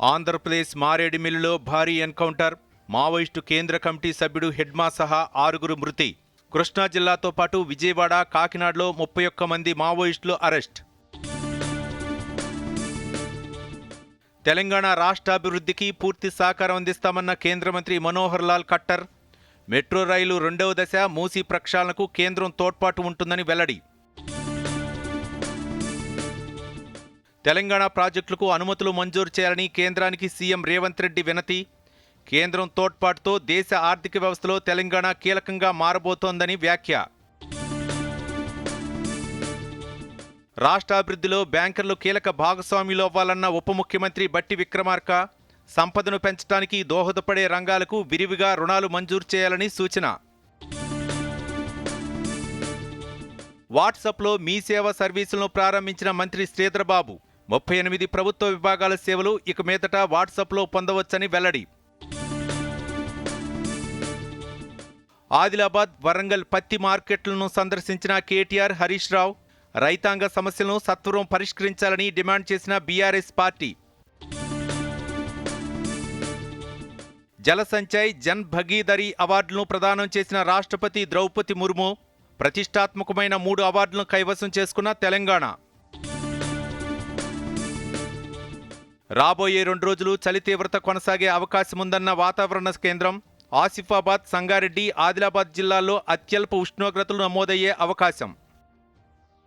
ఆంధ్రప్రదేశ్ మారేడుమిల్లిలో భారీ encounter. Maoist కేంద్ర committee సభ్యుడు హెడ్మా సహా ఆరుగురు మృతి. కృష్ణా జిల్లాతో పాటు విజయవాడ కాకినాడలో ముప్పై ఒక్క మంది మావోయిస్టులు అరెస్ట్. తెలంగాణ రాష్ట్రాభివృద్ధికి పూర్తి సహకారం అందిస్తామన్న కేంద్ర మంత్రి మనోహర్ లాల్ ఖట్టర్. మెట్రో రైలు రెండవ దశ మూసీ ప్రక్షాళనకు కేంద్రం తోడ్పాటు ఉంటుందని వెల్లడి. తెలంగాణ ప్రాజెక్టులకు అనుమతులు మంజూరు చేయాలని కేంద్రానికి సీఎం రేవంత్ రెడ్డి వినతి. కేంద్రం తోడ్పాటుతో దేశ ఆర్థిక వ్యవస్థలో తెలంగాణ కీలకంగా మారబోతోందని వ్యాఖ్య. రాష్ట్రాభివృద్ధిలో బ్యాంకర్లు కీలక భాగస్వామ్యులు అవ్వాలన్న ఉప ముఖ్యమంత్రి బట్టి విక్రమార్క. సంపదను పెంచడానికి దోహదపడే రంగాలకు విరివిగా రుణాలు మంజూరు చేయాలని సూచన. వాట్సాప్లో మీ సేవ సర్వీసులను ప్రారంభించిన మంత్రి శ్రీధరబాబు. ముప్పై ఎనిమిది ప్రభుత్వ విభాగాల సేవలు ఇక మీదట వాట్సాప్లో పొందవచ్చని వెల్లడి. ఆదిలాబాద్ వరంగల్ పత్తి మార్కెట్లను సందర్శించిన కేటీఆర్ హరీష్ రావు రైతాంగ సమస్యలను సత్వరం పరిష్కరించాలని డిమాండ్ చేసిన బీఆర్ఎస్ పార్టీ. జల సంచయ్ జన్ భగీదరి అవార్డులను ప్రదానం చేసిన రాష్ట్రపతి ద్రౌపది ముర్ము ప్రతిష్టాత్మకమైన మూడు అవార్డులను కైవసం చేసుకున్న తెలంగాణ. రాబోయే రెండు రోజులు చలి తీవ్రత కొనసాగే అవకాశం ఉందన్న వాతావరణ కేంద్రం ఆసిఫాబాద్ సంగారెడ్డి ఆదిలాబాద్ జిల్లాల్లో అత్యల్ప ఉష్ణోగ్రతలు నమోదయ్యే అవకాశం.